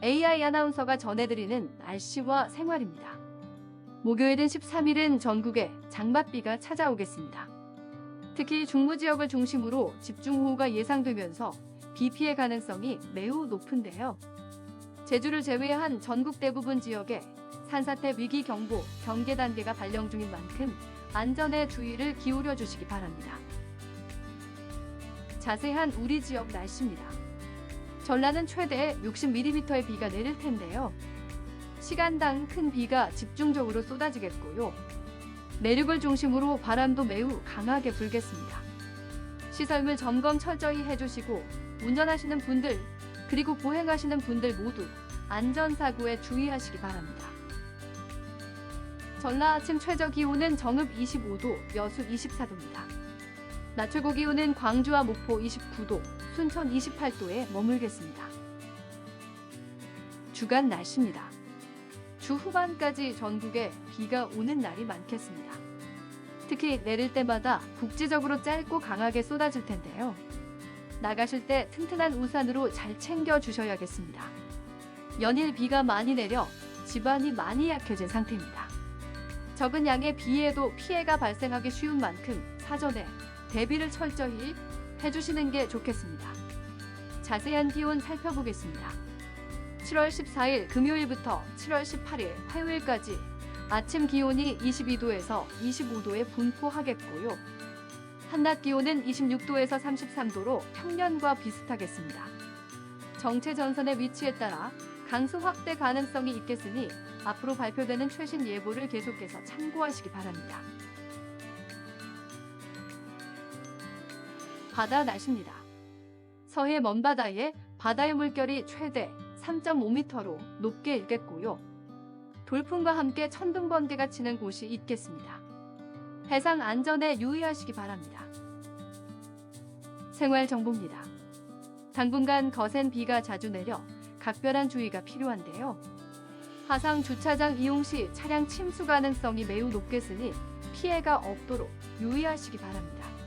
한나희 아나운서가 전해드리는 날씨와 생활입니다. 목요일인 13일은 전국에 장맛비가 찾아오겠습니다. 특히 중부 지역을 중심으로 집중호우가 예상되면서 비 피해 가능성이 매우 높은데요. 제주를 제외한 전국 대부분 지역에 산사태 위기 경보 경계 단계가 발령 중인 만큼 안전에 주의를 기울여 주시기 바랍니다. 자세한 우리 지역 날씨입니다. 전라는 최대 60mm의 비가 내릴 텐데요. 시간당 큰 비가 집중적으로 쏟아지겠고요. 내륙을 중심으로 바람도 매우 강하게 불겠습니다. 시설물 점검 철저히 해주시고 운전하시는 분들 그리고 보행하시는 분들 모두 안전사고에 주의하시기 바랍니다. 전라 아침 최저 기온은 정읍 25도, 여수 24도입니다. 낮 최고 기온은 광주와 목포 29도, 순천 28도에 머물겠습니다. 주간 날씨입니다. 주 후반까지 전국에 비가 오는 날이 많겠습니다. 특히 내릴 때마다 국지적으로 짧고 강하게 쏟아질 텐데요. 나가실 때 튼튼한 우산으로 잘 챙겨 주셔야겠습니다. 연일 비가 많이 내려 집안이 많이 약해진 상태입니다. 적은 양의 비에도 피해가 발생하기 쉬운 만큼 사전에 대비를 철저히 해주시는 게 좋겠습니다. 자세한 기온 살펴보겠습니다. 7월 14일 금요일부터 7월 18일 화요일까지 아침 기온이 22도에서 25도에 분포하겠고요. 한낮 기온은 26도에서 33도로 평년과 비슷하겠습니다. 정체 전선의 위치에 따라 강수 확대 가능성이 있겠으니 앞으로 발표되는 최신 예보를 계속해서 참고하시기 바랍니다. 바다 날씨입니다. 서해 먼바다에 바다의 물결이 최대 3.5m로 높게 일겠고요. 돌풍과 함께 천둥 번개가 치는 곳이 있겠습니다. 해상 안전에 유의하시기 바랍니다. 생활 정보입니다. 당분간 거센 비가 자주 내려 각별한 주의가 필요한데요. 하상 주차장 이용 시 차량 침수 가능성이 매우 높겠으니 피해가 없도록 유의하시기 바랍니다.